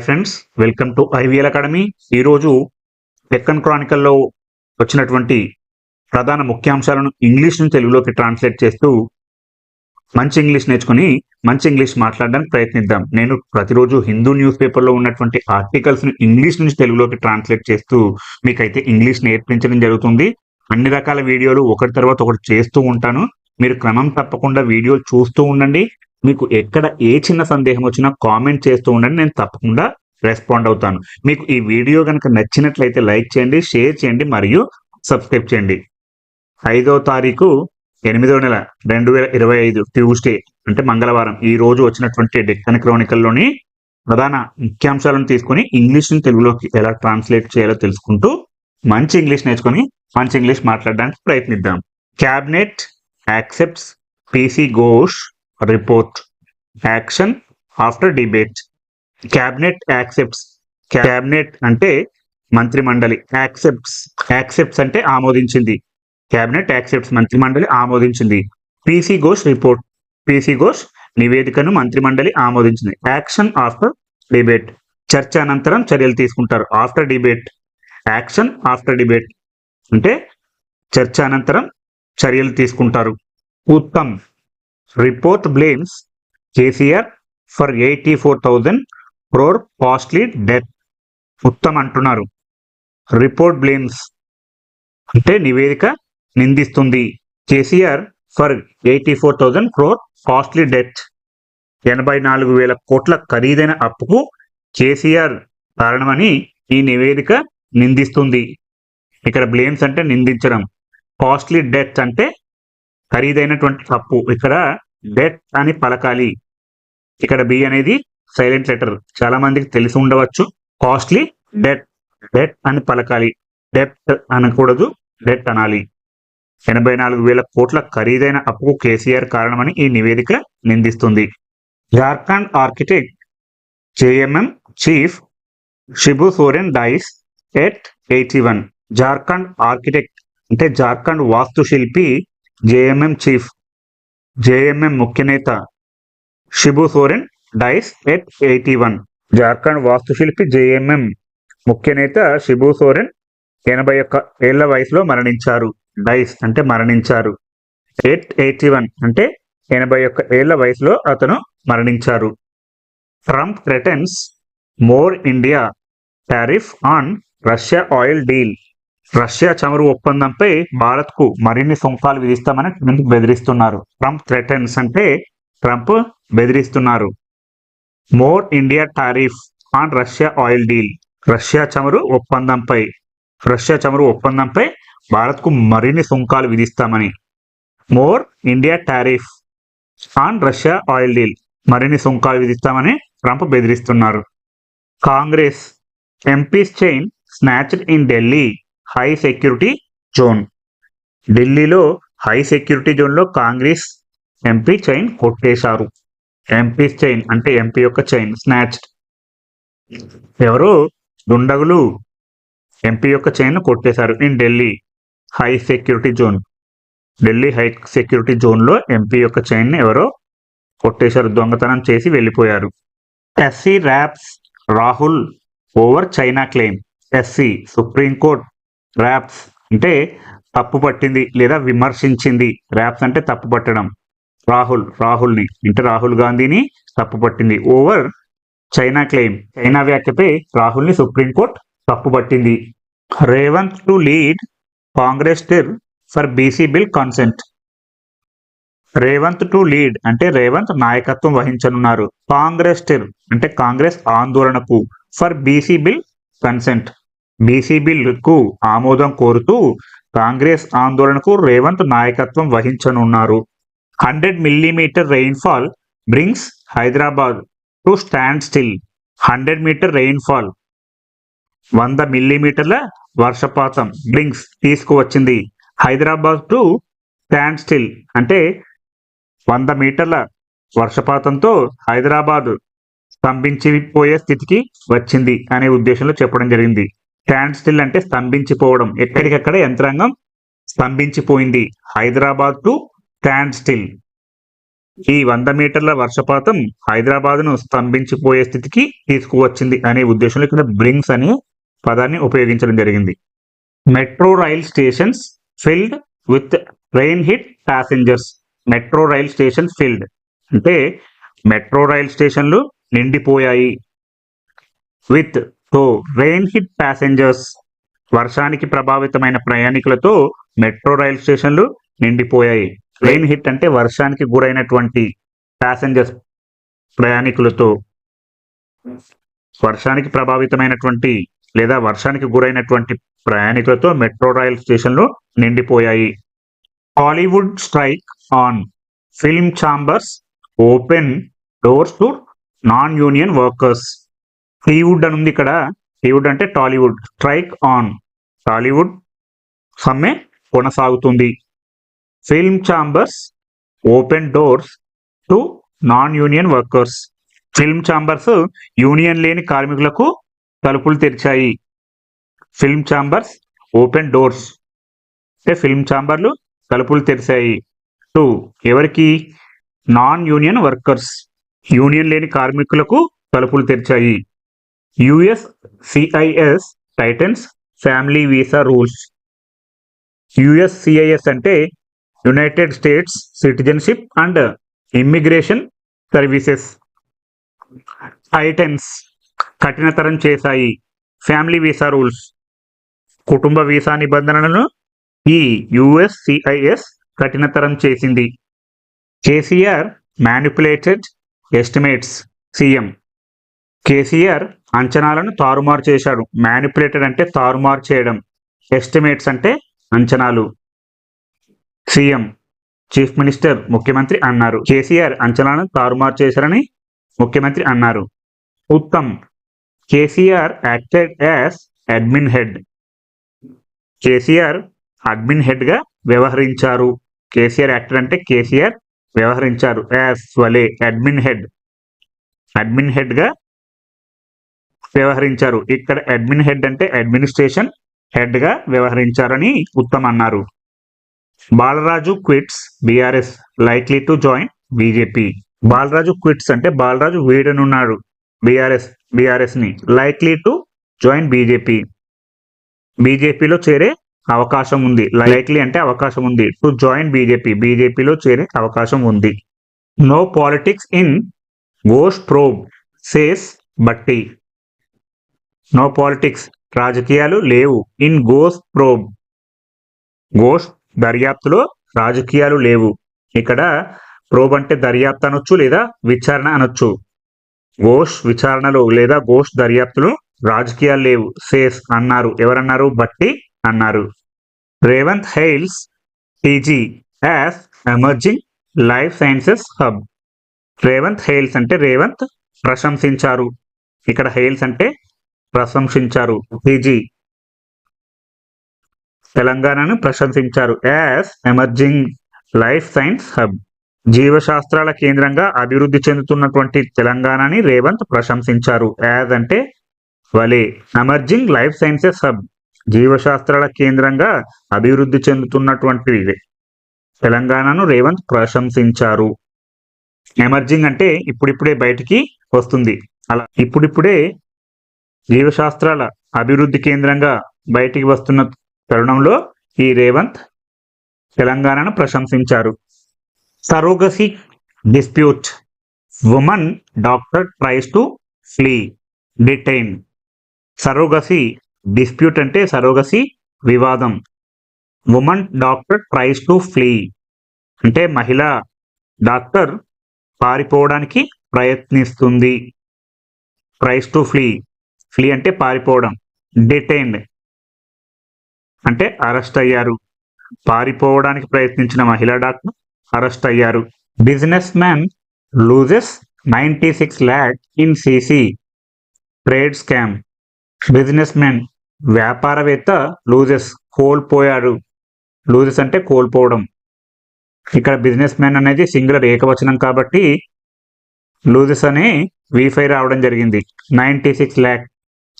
Hi friends welcome to IVL academy. ఈరోజు డెక్కన్ క్రానికల్లో వచ్చినటువంటి ప్రధాన ముఖ్యాంశాలను ఇంగ్లీష్ నుంచి తెలుగులోకి ట్రాన్స్లేట్ చేస్తూ మంచి ఇంగ్లీష్ నేర్చుకుని మంచి ఇంగ్లీష్ మాట్లాడడానికి ప్రయత్నిద్దాం. నేను ప్రతిరోజు హిందూ న్యూస్ పేపర్లో ఉన్నటువంటి ఆర్టికల్స్ను ఇంగ్లీష్ నుంచి తెలుగులోకి ట్రాన్స్లేట్ చేస్తూ మీకైతే ఇంగ్లీష్ నేర్పించడం జరుగుతుంది. అన్ని రకాల వీడియోలు ఒకటి తర్వాత ఒకటి చేస్తూ ఉంటాను. మీరు క్రమం తప్పకుండా వీడియోలు చూస్తూ ఉండండి. మీకు ఎక్కడ ఏ చిన్న సందేహం వచ్చినా కామెంట్ చేస్తూ ఉండండి నేను తప్పకుండా రెస్పాండ్ అవుతాను. మీకు ఈ వీడియో కనుక నచ్చినట్లయితే లైక్ చేయండి షేర్ చేయండి మరియు సబ్స్క్రైబ్ చేయండి. ఐదో తారీఖు ఎనిమిదో నెల రెండు వేల ఇరవై ఐదు ట్యూస్డే అంటే మంగళవారం. ఈ రోజు వచ్చినటువంటి డెక్కన్ క్రోనికల్లోని ప్రధాన ముఖ్యాంశాలను తీసుకొని ఇంగ్లీష్ని తెలుగులోకి ఎలా ట్రాన్స్లేట్ చేయాలో తెలుసుకుంటూ మంచి ఇంగ్లీష్ నేర్చుకొని మంచి ఇంగ్లీష్ మాట్లాడడానికి ప్రయత్నిద్దాం. Cabinet accepts PC Ghosh report action after debate cabinet accepts cabinet అంటే మంత్రి మండలి యాక్సెప్ట్స్ యాక్సెప్ట్స్ అంటే ఆమోదించింది. క్యాబినెట్ యాక్సెప్ట్స్ మంత్రి మండలి ఆమోదించింది PC Ghosh report PC Ghosh నివేదికను మంత్రి మండలి ఆమోదించింది. యాక్షన్ ఆఫ్టర్ డిబేట్ చర్చ అనంతరం చర్యలు తీసుకుంటారు. After debate action after debate అంటే చర్చ అనంతరం చర్యలు తీసుకుంటారు. Uttam. Report blames KCR for eighty four thousand crore costly death Uttam అంటున్నారు. రిపోర్ట్ బ్లేమ్స్ అంటే నివేదిక నిందిస్తుంది. KCR for eighty four thousand crore costly death ఎనభై నాలుగు వేల కోట్ల ఖరీదైన అప్పుకు కేసీఆర్ కారణమని ఈ నివేదిక నిందిస్తుంది. ఇక్కడ బ్లేమ్స్ అంటే నిందించడం. కాస్ట్లీ డెత్ అంటే ఖరీదైనటువంటి అప్పు ఇక్కడ డెత్ అని పలకాలి. ఇక్కడ బి అనేది సైలెంట్ లెటర్. చాలా మందికి తెలిసి ఉండవచ్చు. Costly debt. డెట్ అని పలకాలి. డెట్ అనకూడదు. డెట్ అనాలి. ఎనభై నాలుగు వేల కోట్ల ఖరీదైన అప్పుకు కేసీఆర్ కారణమని ఈ నివేదిక నిందిస్తుంది. Jharkhand architect JMM chief Shibu Soren dies at eighty one. Jharkhand architect అంటే జార్ఖండ్ వాస్తుశిల్పి JMM chief JMM ముఖ్యనేత Shibu Soren dies at eighty one. Jharkhand వాస్తుశిల్పి JMM ముఖ్యనేత షిబు సోరెన్ ఎనభై ఒక్క ఏళ్ళ వయసులో మరణించారు. డైస్ అంటే మరణించారు. ఎట్ ఎయిటీ వన్ అంటే ఎనభై ఒక్క ఏళ్ళ వయసులో అతను మరణించారు. Trump threatens more India tariff on Russia oil deal. Russia చమురు ఒప్పందంపై భారత్కు మరిన్ని సుంకాలు విధిస్తామని ట్రంప్ బెదిరిస్తున్నారు. ట్రంప్ థ్రెటన్స్ అంటే ట్రంప్ బెదిరిస్తున్నారు. More India tariff on Russia oil deal. Russia చమురు ఒప్పందంపై రష్యా చమురు ఒప్పందంపై భారత్కు మరిన్ని సుంకాలు విధిస్తామని. More India tariff on Russia oil deal. మరిన్ని సుంకాలు విధిస్తామని ట్రంప్ బెదిరిస్తున్నారు. Congress MPs chain snatched in Delhi. High security zone. ఢిల్లీలో హై సెక్యూరిటీ జోన్లో కాంగ్రెస్ ఎంపీ చైన్ కొట్టేశారు. ఎంపీ చైన్ అంటే ఎంపీ యొక్క చైన్ స్నాచ్డ్ ఎవరు దుండగులు ఎంపీ యొక్క చైన్ కొట్టేశారు in Delhi high security zone. Delhi high security జోన్లో ఎంపీ యొక్క చైన్ ఎవరో కొట్టేశారు దొంగతనం చేసి వెళ్ళిపోయారు. SC raps Rahul over China claim. SC supreme court raps అంటే తప్పు పట్టింది లేదా విమర్శించింది. ర్యాప్స్ అంటే తప్పు పట్టడం. రాహుల్ రాహుల్ని అంటే రాహుల్ గాంధీని తప్పు పట్టింది. ఓవర్ చైనా క్లెయిమ్ చైనా వ్యాఖ్యపై రాహుల్ని సుప్రీంకోర్టు తప్పు పట్టింది. Revanth to lead Congress stir for BC bill consent Revanth to lead అంటే రేవంత్ నాయకత్వం వహించనున్నారు. కాంగ్రెస్ టిర్ అంటే కాంగ్రెస్ ఆందోళనకు. For BC bill consent BC బిల్లుకు ఆమోదం కోరుతూ కాంగ్రెస్ ఆందోళనకు రేవంత్ నాయకత్వం వహించనున్నారు. Hundred millimetre rainfall brings Hyderabad to standstill hundred metre rainfall వంద మిల్లీమీటర్ల వర్షపాతం బ్రింగ్స్ తీసుకువచ్చింది. హైదరాబాద్ టు స్టాండ్ స్టిల్ అంటే వంద మీటర్ల వర్షపాతంతో హైదరాబాద్ స్తంభించిపోయే స్థితికి వచ్చింది అనే ఉద్దేశంలో చెప్పడం జరిగింది. స్టాండ్ స్టిల్ అంటే స్తంభించిపోవడం. ఎక్కడికక్కడ యంత్రాంగం స్తంభించిపోయింది. హైదరాబాద్ టు స్టాండ్ స్టిల్ ఈ వంద మీటర్ల వర్షపాతం హైదరాబాద్ను స్తంభించిపోయే స్థితికి తీసుకువచ్చింది అనే ఉద్దేశంలో ఇక్కడ బ్రింగ్స్ అనే పదాన్ని ఉపయోగించడం జరిగింది. Metro rail stations filled with rain hit passengers metro rail station filled అంటే మెట్రో రైల్ స్టేషన్లు నిండిపోయాయి. With so rain hit passengers వర్షానికి ప్రభావితమైన ప్రయాణికులతో మెట్రో రైల్ స్టేషన్లు నిండిపోయాయి. రెయిన్ హిట్ అంటే వర్షానికి గురైనటువంటి ప్యాసింజర్స్ ప్రయాణికులతో వర్షానికి ప్రభావితమైనటువంటి లేదా వర్షానికి గురైనటువంటి ప్రయాణికులతో మెట్రో రైల్ స్టేషన్లు నిండిపోయాయి. Hollywood strike on film chambers open doors to non union workers ఫ్రీవుడ్ అని ఉంది ఇక్కడ. టీవుడ్ అంటే టాలీవుడ్ స్ట్రైక్ ఆన్ టాలీవుడ్ సమ్మె కొనసాగుతుంది. Film chambers open doors to non union workers film chambers union లేని కార్మికులకు తలుపులు తెరిచాయి. ఫిల్మ్ ఛాంబర్స్ ఓపెన్ డోర్స్ అంటే ఫిల్మ్ ఛాంబర్లు తలుపులు తెరిచాయి. టు ఎవరికి? నాన్ యూనియన్ వర్కర్స్ యూనియన్ లేని కార్మికులకు తలుపులు తెరిచాయి. US CIS tightens family visa rules US CIS అంటే United States citizenship and immigration services tightens కఠినతరం చేశాయి. ఫ్యామిలీ వీసా రూల్స్ కుటుంబ వీసా నిబంధనలను ఈ యుఎస్సిఐఎస్ కఠినతరం చేసింది. KCR manipulated estimates CM KCR అంచనాలను తారుమారు చేశాడు. మ్యానిపులేటెడ్ అంటే తారుమారు చేయడం. ఎస్టిమేట్స్ అంటే అంచనాలు. సీఎం చీఫ్ మినిస్టర్ ముఖ్యమంత్రి అన్నారు. కేసీఆర్ అంచనాలను తారుమారు చేశారని ముఖ్యమంత్రి అన్నారు. Uttam KCR acted as admin head KCR admin హెడ్గా వ్యవహరించారు. కేసీఆర్ యాక్టర్ అంటే కేసీఆర్ వ్యవహరించారు. యాజ్ వలే అడ్మిన్ హెడ్ అడ్మిన్ హెడ్గా వ్యవహరించారు. ఇక్కడ అడ్మిన్ హెడ్ అంటే అడ్మినిస్ట్రేషన్ హెడ్గా వ్యవహరించారని ఉత్తమ్ అన్నారు. Balaraju quits BRS likely to join BJP Balaraju quits అంటే బాలరాజు వీడనున్నాడు. బీఆర్ఎస్ బీఆర్ఎస్ని లైక్లీ టు జాయిన్ బీజేపీ బీజేపీలో చేరే అవకాశం ఉంది. లైక్లీ అంటే అవకాశం ఉంది. టు జాయిన్ బీజేపీ బీజేపీలో చేరే అవకాశం ఉంది. No politics in Ghosh probe says Bhatti no politics రాజకీయాలు లేవు. ఇన్ గోస్ ప్రోబ్ గోస్ దర్యాప్తులో రాజకీయాలు లేవు. ఇక్కడ ప్రోబ్ అంటే దర్యాప్తు అనొచ్చు లేదా విచారణ అనొచ్చు. ఘోష్ విచారణలో లేదా ఘోష్ దర్యాప్తులో రాజకీయాలు లేవు. సేస్ అన్నారు. ఎవరన్నారు? బట్టి అన్నారు. Revanth hails TG as emerging life sciences hub Revanth hails అంటే రేవంత్ ప్రశంసించారు. ఇక్కడ హెయిల్స్ అంటే ప్రశంసించారు పీజీ. తెలంగాణను ప్రశంసించారు as emerging life science hub. జీవశాస్త్రాల కేంద్రంగా అభివృద్ధి చెందుతున్నటువంటి తెలంగాణని రేవంత్ ప్రశంసించారు. యాజ్ అంటే వలే ఎమర్జింగ్ లైఫ్ సైన్సెస్ హబ్. జీవశాస్త్రాల కేంద్రంగా అభివృద్ధి చెందుతున్నటువంటి తెలంగాణను రేవంత్ ప్రశంసించారు. ఎమర్జింగ్ అంటే ఇప్పుడిప్పుడే బయటికి వస్తుంది. అలా ఇప్పుడిప్పుడే జీవశాస్త్రాల అభివృద్ధి కేంద్రంగా బయటికి వస్తున్న తరుణంలో ఈ రేవంత్ తెలంగాణను ప్రశంసించారు. Surrogacy dispute woman doctor tries to flee detain. Surrogacy dispute అంటే సరోగసి వివాదం. Woman doctor tries to flee అంటే మహిళ డాక్టర్ పారిపోవడానికి ప్రయత్నిస్తుంది. ట్రైస్ టు ఫ్లీ ఫ్లీ అంటే పారిపోవడం డిటైన్డ్ అంటే అరెస్ట్ అయ్యారు. పారిపోవడానికి ప్రయత్నించిన మహిళా డాక్టర్ అరెస్ట్ అయ్యారు. Businessman loses ninety six lakh in CC trade scam businessman వ్యాపారవేత్త లూజెస్ కోల్పోయారు లూజెస్ అంటే కోల్పోవడం. ఇక్కడ బిజినెస్ మ్యాన్ అనేది సింగులర్ ఏకవచనం కాబట్టి లూజెస్ అనే వీఫై రావడం జరిగింది. నైంటీ సిక్స్ ల్యాక్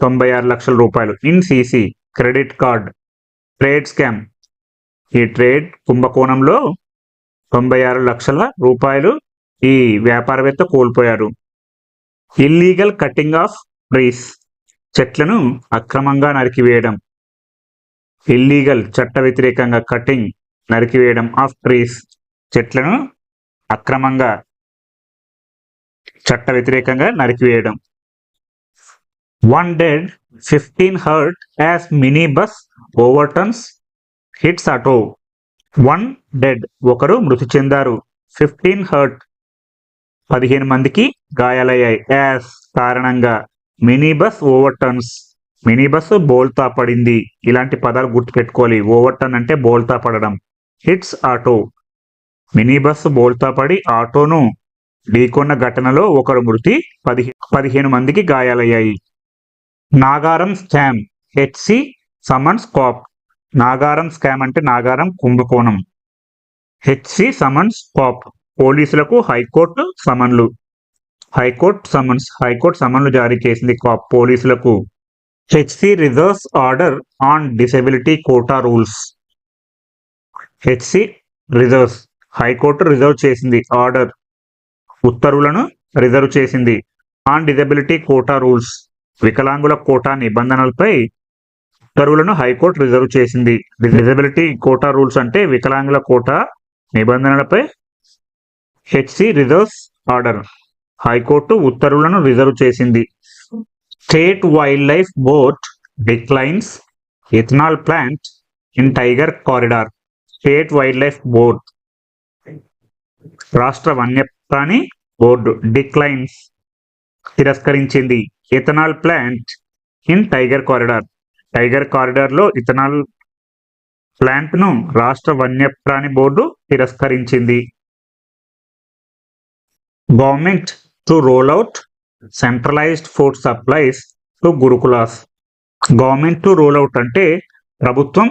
తొంభై ఆరు లక్షల రూపాయలు. In CC credit card trade scam. ఈ ట్రేడ్ కుంభకోణంలో తొంభై ఆరు లక్షల రూపాయలు ఈ వ్యాపారవేత్త కోల్పోయారు. ఇల్లీగల్ కటింగ్ ఆఫ్ ట్రీస్ చెట్లను అక్రమంగా నరికివేయడం. ఇల్లీగల్ చట్ట వ్యతిరేకంగా కటింగ్ నరికివేయడం ఆఫ్ ట్రీస్ చెట్లను అక్రమంగా చట్ట వ్యతిరేకంగా నరికివేయడం. One dead fifteen hurt as mini bus hits hits auto one dead ఒకరు మృతి చెందారు. ఫిఫ్టీన్ హర్ట్ పదిహేను మందికి గాయాలయ్యాయి. యాజ్ కారణంగా mini bus overturns mini bus బోల్తా పడింది. ఇలాంటి పదాలు గుర్తుపెట్టుకోవాలి. ఓవర్టర్న్ అంటే బోల్తా పడడం. హిట్స్ ఆటో మినీ బస్ బోల్తా పడి ఆటోను ఢీకొన్న ఘటనలో ఒకరు మృతి పదిహే పదిహేను మందికి గాయాలయ్యాయి. Nagaram scam. HC summons cop Nagaram scam అంటే నాగారం కుంభకోణం. హెచ్సి సమన్స్ కాప్ పోలీసులకు high court సమన్లు high court summons high court సమన్లు జారీ చేసింది కాప్ పోలీసులకు. HC reserves order on disability quota rules HC reserves high court reserve చేసింది ఆర్డర్ ఉత్తర్వులను రిజర్వ్ చేసింది. On disability quota rules వికలాంగుల కోటా నిబంధనలపై ఉత్తర్వులను హైకోర్టు రిజర్వ్ చేసింది. డిజబిలిటీ కోటా రూల్స్ అంటే వికలాంగుల కోటా నిబంధనలపై HC reserves order high court ఉత్తర్వులను రిజర్వ్ చేసింది. State wild life board declines ethanol plant in tiger corridor state wild life board రాష్ట్ర వన్యప్రాణి బోర్డు డిక్లైన్స్ తిరస్కరించింది. Ethanol plant in tiger corridor. Tiger కారిడార్లో ethanol ప్లాంట్ను రాష్ట్ర వన్యప్రాణి బోర్డు తిరస్కరించింది. Government to roll out centralised food supplies to gurukulas. Government to roll out అంటే ప్రభుత్వం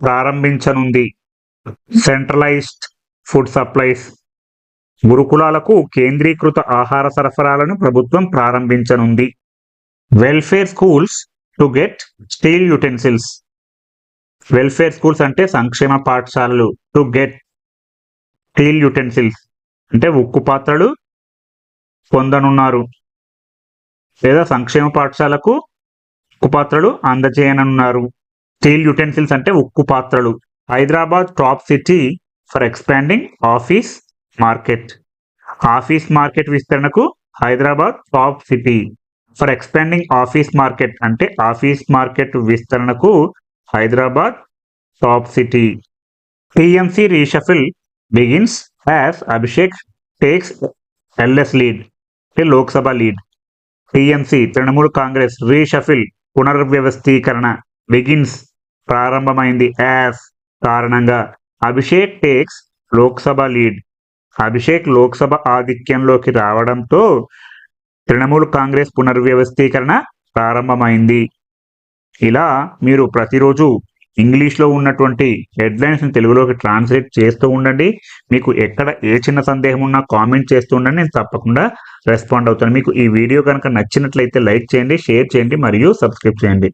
ప్రారంభించనుంది. సెంట్రలైజ్డ్ ఫుడ్ సప్లైస్ గురుకులాలకు కేంద్రీకృత ఆహార సరఫరాలను ప్రభుత్వం ప్రారంభించనుంది. Welfare schools to get steel utensils welfare schools అంటే సంక్షేమ పాఠశాలలు టు గెట్ స్టీల్ యుటెన్సిల్స్ అంటే ఉక్కు పాత్రలు పొందనున్నారు. లేదా సంక్షేమ పాఠశాలకు ఉక్కు పాత్రలు అందజేయనున్నారు. స్టీల్ యుటెన్సిల్స్ అంటే ఉక్కు పాత్రలు. Hyderabad top city for expanding office market office market విస్తరణకు Hyderabad top city for expanding office market అంటే ఆఫీస్ మార్కెట్ విస్తరణకు Hyderabad top city TMC reshuffle begins as Abhishek takes LS lead అంటే Lok Sabha lead TMC Trinamool Congress reshuffle పునర్వ్యవస్థీకరణ begins ప్రారంభమైంది as కారణంగా Abhishek takes Lok Sabha lead Abhishek Lok Sabha ఆధిక్యంలోకి రావడంతో తృణమూల్ కాంగ్రెస్ పునర్వ్యవస్థీకరణ ప్రారంభమైంది. ఇలా మీరు ప్రతిరోజు ఇంగ్లీష్లో ఉన్నటువంటి హెడ్లైన్స్ని తెలుగులోకి ట్రాన్స్లేట్ చేస్తూ ఉండండి. మీకు ఎక్కడ ఏ చిన్న సందేహం ఉన్నా కామెంట్ చేస్తూ ఉండండి. నేను తప్పకుండా రెస్పాండ్ అవుతాను. మీకు ఈ వీడియో కనుక నచ్చినట్లయితే లైక్ చేయండి షేర్ చేయండి మరియు సబ్స్క్రైబ్ చేయండి.